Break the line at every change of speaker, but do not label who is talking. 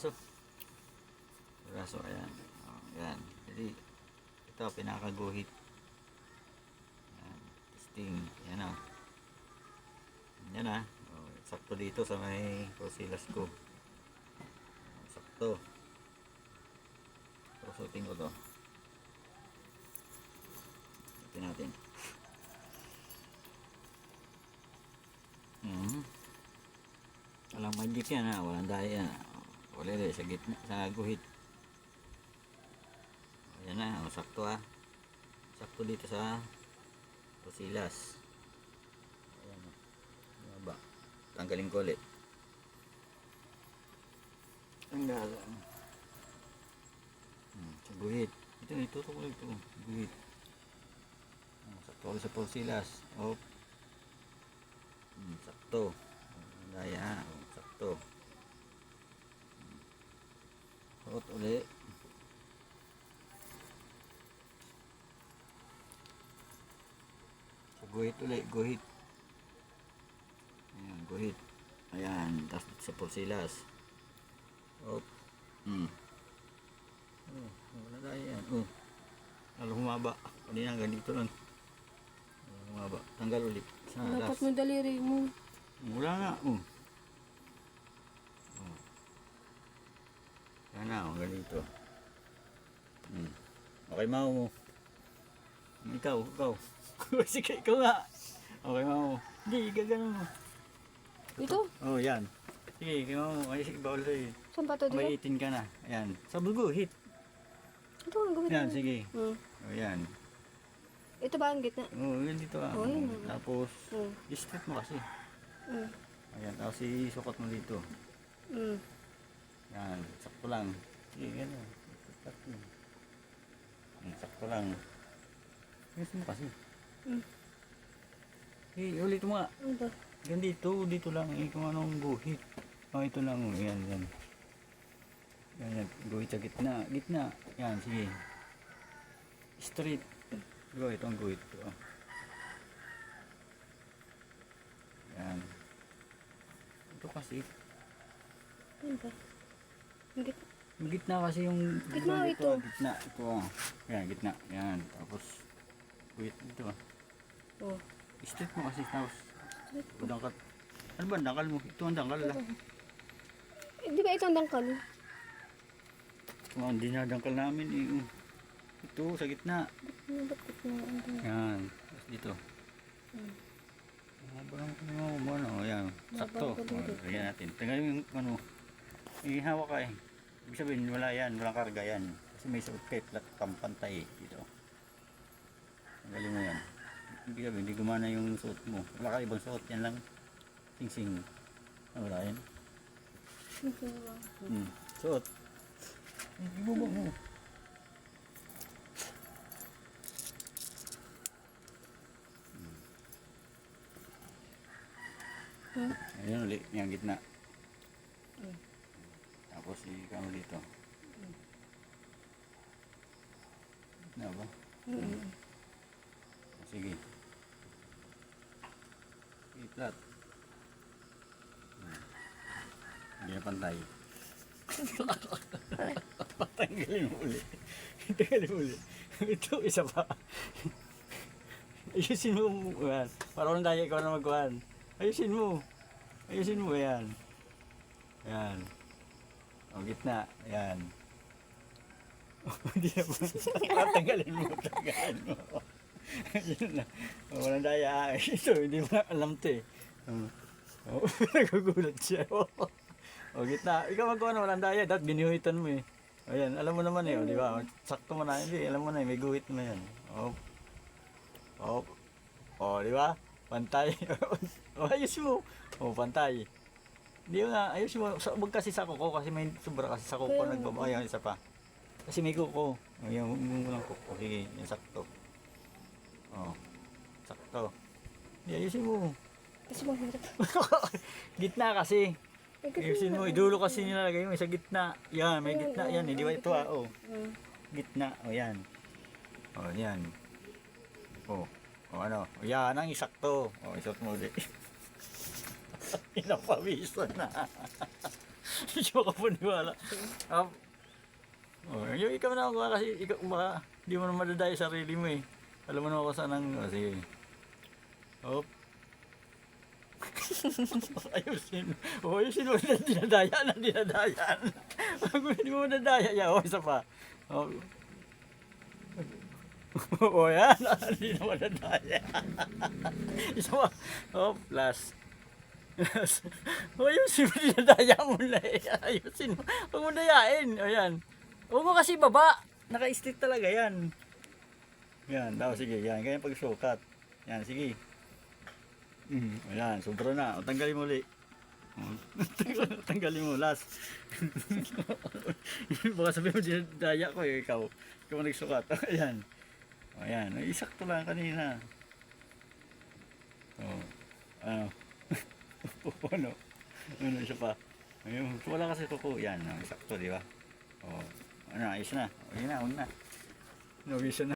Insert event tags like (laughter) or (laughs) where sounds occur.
braso. Braso, ayan. Oh, ayan. Jadi, ito, pinakaguhit. Ayan. Testing. Ayan ah. Ayan ah. Oh, sakto dito sa may posilas ko. Sakto. Prosutin ko to. Ito natin. Mhm. Walang magic yan ha, walang daya. Wala rin, sa gitna, sa guhit. Ayan na, oh, sakto ha. Sakto dito sa posilas. Ayan o. Baba. Tanggalin ko ulit. Tanggal. Hmm, sa guhit. Ito, itutok ko ito. Guhit. Oh, sakto ulit sa posilas. Oh. Hmm, sakto. Daya, oh, sakto. Suot uli. So, guhit uli, guhit. Ayan, guhit. Ayan, tapos sa porsilas. Oh. Hmm. Oh, wala daya yan. Oh. Lalo humaba. Kanina ganito lang. Lalo humaba. Tanggal ulit. Sa
Dapat mo daliri mo.
Wala. Oh. Oh. Na, oh, ganito. Hmm. Okay, mau mo. Ikaw, ikaw. (laughs) Sige, ikaw nga. Okay, mau mo. Hindi, gagano mo.
Ito?
Oh, yan. Sige, ikaw mo. Ay, sige, bawal sa'yo.
Saan pa to dito?
May ka na. Ayan. Sa bugo, hit.
Ito ang gawin
Yan, sige.
Hmm.
Oh, yan.
Ito ba ang gitna?
Oh, yan dito ah.
Oh, yun.
Tapos,
Hmm.
i-strip mo kasi.
Hmm.
Ayan, tapos isukot mo dito.
Hmm.
Yan, sakto lang. Sige, gano'n. Sakto. Hmm, sakto lang. Yes mo kasi.
Hmm.
Eh, ulit mo nga.
Ano?
Yan dito, dito lang. Eh, kung anong guhit. Oh, ito lang. oh. Yan, yan. Yan, yan. Guhit sa gitna. Gitna. Yan, sige. Straight. Go, ito ang guhit. Oh. Yan. Ito kasi.
Ano ba? Gitna.
Gitna kasi yung...
Gitna,
yung
ito.
Gitna, ito. Yan, gitna. Yan. Tapos, dito. ah.
Oh.
Straight mo kasi. Tapos, dangkal. Ano ba ang dangkal mo? Ito ang dangkal lang.
Eh, di ba ito ang dangkal?
Oh, hindi na dangkal namin eh. Oh. Ito, sa gitna.
Ano ba't?
Yan. Tapos dito.
Hmm.
Habang ano mo, ano, yan. Sakto.
Dito.
Oh, Ayan natin. Mo yung ano. Ihawa ka eh. Ibig sabihin, wala yan. Walang karga yan. Kasi may suot kayo plat pampantay eh. Dito. Tanggalin mo yan. Ibig sabihin, hindi gumana yung suot mo. Wala ka ibang suot. Yan lang. Sing-sing. Ah, wala yan.
Ito ba?
Hmm. Suot. Ibubog mo.
Hmm?
Ayan ulit, yung gitna. Ikaw dito. Gitna ba?
Hmm.
Sige. Sige, flat. Hmm. Hindi na pantay. (laughs) Patanggalin mo ulit. Tanggalin mo ulit. Ito, isa pa. Ayusin mo. Yan. Para walang tayo ikaw na magkuhan. Ayusin mo. Ayusin mo. Yan. Yan. O, gitna. Yan. Hindi pa. Tanggalin mo. Tanggalin mo. Yun na. O, walang daya. Ito, hindi mo na alam to eh. Oh, (laughs) nagugulat siya. o, gitna. Ikaw magkuhan na walang daya. Dapat ginuhitan mo eh. O yan, alam mo naman eh, o, di ba? Sakto mo na, hindi, alam mo na eh, may guhit na yan. O, o, o, di ba? Pantay. (laughs) o, ayos mo. O, pantay. Hindi nga, ayos mo. Sa, wag kasi sa kuko, kasi may sobra kasi sa kuko
Kaya-
nagbaba. Ayan, isa pa. Kasi may kuko. O, yung, walang kuko. Sige, yung sakto. O, sakto. Hindi, ayusin mo.
Kasi mahirap. (laughs)
gitna kasi.
Eh, kasi
Ayusin mo, idulo kasi nilalagay mo sa gitna. Yan, may gitna yan. Hindi ba ito ah? Oh.
Hmm.
Gitna. O yan. O yan. O. O ano. O yan ang isakto. O isot mo ulit. (laughs) Inapawiso na. (laughs) Hindi siya makapaniwala. Um, oh, yung ikaw na ako kasi ikaw baka hindi mo na madadaya sa sarili mo eh. Alam mo naman ako saan ang... (laughs) Oh, sige. Hop. ayusin. O, ayusin mo na dinadaya na dinadaya. Kung (laughs) hindi mo nadaya, ya, o, isa pa. O, o yan, hindi na madadaya. isa pa. O, last. (laughs) Ayusin mo, dinadaya mo na eh. (laughs) Ayusin mo. Huwag mo dayain. O, yan. Huwag mo kasi baba. Naka-stick talaga yan. Yan, daw, sige. Yan, ganyan pagsukat. Yan, sige. Mm, ayan, sobra na. O, tanggalin mo ulit. (laughs) Tanggalin mo, last. Baka sabihin mo, dinadaya ko eh, ikaw. Ikaw nagsukat. Ayan. Ayan. Ay, Isakto lang kanina. O, ano? Ano? Ano, isa pa. Ayun, wala kasi kuko. Yan, o, isakto, di ba? O, ano, ayos na. O, yun na, huwag na. No, isa na.